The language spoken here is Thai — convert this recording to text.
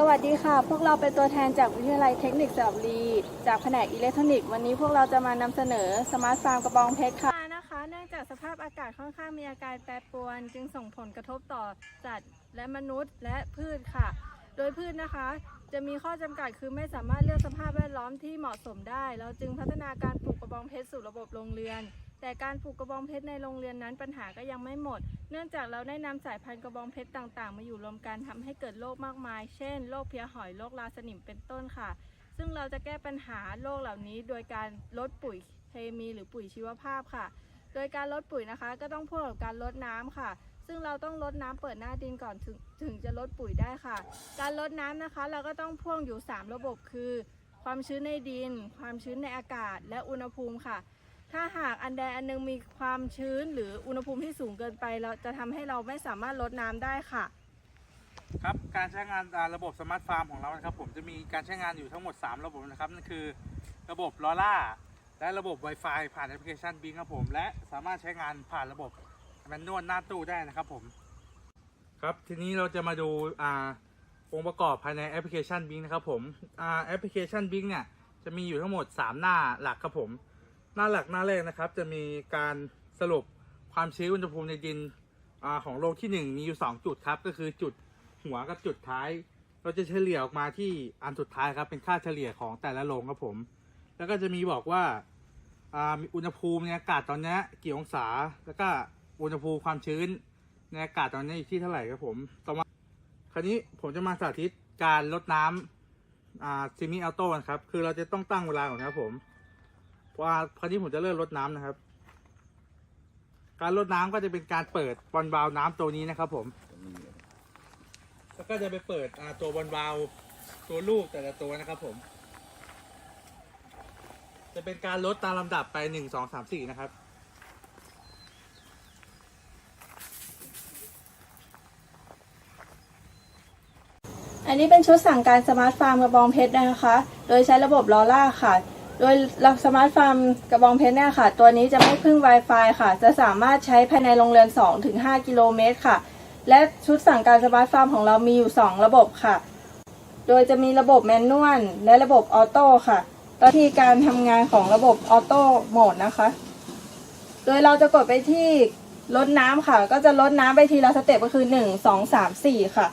สวัสดีค่ะ พวกเราเป็นตัวแทนจากวิทยาลัยเทคนิคสระบุรี จากแผนกอิเล็กทรอนิกส์วันนี้พวกเราจะมานำเสนอสมาร์ทฟาร์มกระบองเพชรค่ะนะคะ เนื่องจากสภาพอากาศค่อนข้างมีอาการแปรปรวน จึงส่งผลกระทบต่อสัตว์และมนุษย์และพืชค่ะ โดยพืชนะคะ จะมีข้อจำกัดคือไม่สามารถเลือกสภาพแวดล้อมที่เหมาะสมได้ เราจึงพัฒนาการปลูกกระบองเพชรสู่ระบบโรงเรือน แต่การปลูกกระบองเพชรในโรงเรือนนั้นปัญหาก็ยังไม่หมด เนื่องจากเราได้นำสายพันธุ์กระบองเพชรต่างๆ มาอยู่รวมกันทำให้เกิดโรคมากมาย เช่น โรคเพลียหอย โรคราสนิม เป็นต้นค่ะ ซึ่งเราจะแก้ปัญหาโรคเหล่านี้โดยการลดปุ๋ยเคมีหรือปุ๋ยชีวภาพค่ะ โดยการลดปุ๋ยนะคะก็ต้องพ่วงกับการลดน้ำค่ะ ซึ่งเราต้องลดน้ำเปิดหน้าดินก่อนถึงถึงจะลดปุ๋ยได้ค่ะ การลดน้ำนะคะ เราก็ต้องพ่วงอยู่ 3 ระบบคือ ความชื้นในดิน ความชื้นในอากาศ และอุณหภูมิค่ะ ถ้าหากอันใดอันหนึงมีความชื้นหรืออุณหภูมิที่สูงเกินไปเราจะทำให้เราไม่สามารถลดน้ำได้ค่ะ ครับการใช้งานระบบสมาร์ทฟาร์มของเรานะครับ ผมจะมีการใช้งานอยู่ทั้งหมด 3 ระบบนะครับนั่นคือ ระบบลอล่าและระบบ Wi-Fi ผ่านแอปพลิเคชันบิงครับผม และสามารถใช้งานผ่านระบบแมนนวลหน้าตู้ได้นะครับผมครับทีนี้เราจะมาดูอ่าองค์ประกอบภายในแอปพลิเคชันบิงนะครับผมอ่าแอปพลิเคชันบิงเนี่ยจะมีอยู่ทั้งหมด 3 หน้าหลักครับผม หน้าหลักหน้าแรกนะครับ จะมีการสรุปความชื้นอุณหภูมิในดินอของโรงที่ 1 มีอยู่ 2 จุดครับ ก็คือจุดหัวกับจุดท้าย เราจะเฉลี่ยออกมาที่อันสุดท้ายครับ เป็นค่าเฉลี่ยของแต่ละโรงครับผม แล้วก็จะมีบอกว่าอ่ามีอุณหภูมิในอากาศตอนนี้กี่องศา แล้วก็อุณหภูมิความชื้นในอากาศตอนนี้อยู่ที่เท่าไหร่ครับผม ต่อมาคราวนี้ผมจะมาสาธิตการลดน้ำอ่าซิมิอัลโต้นะครับ คือเราจะต้องตั้งเวลาก่อนนะครับผม ว่าคราวนี้ผมจะเริ่มลดน้ำนะครับ การลดน้ำก็จะเป็นการเปิดบอลบาวน้ำตัวนี้นะครับ ผม แล้วก็จะไปเปิดตัวบอลบาวตัวลูกแต่ละตัวนะครับ ผม จะเป็นการลดตามลำดับไปหนึ่งสองสามสี่นะครับอันนี้เป็นชุดสั่งการสมาร์ทฟาร์มกระบองเพชรนะคะ โดยใช้ระบบลอล่าค่ะ โดยรับสมาร์ทฟาร์มกระบองเพชรเนี่ยค่ะ ตัวนี้จะไม่พึ่ง Wi-Fi ค่ะ จะสามารถใช้ภายในโรงเรือน 2-5 กิโลเมตรค่ะ และชุดสั่งการสมาร์ทฟาร์มของเรามีอยู่ 2 ระบบค่ะ โดยจะมีระบบแมนนวลและระบบออโต้ค่ะตอนที่การทำงานของระบบออโต้โหมดนะคะ โดยเราจะกดไปที่ลดน้ำค่ะ ก็จะลดน้ำไปทีละสเต็ปก็คือ 1 2 3 4 ค่ะ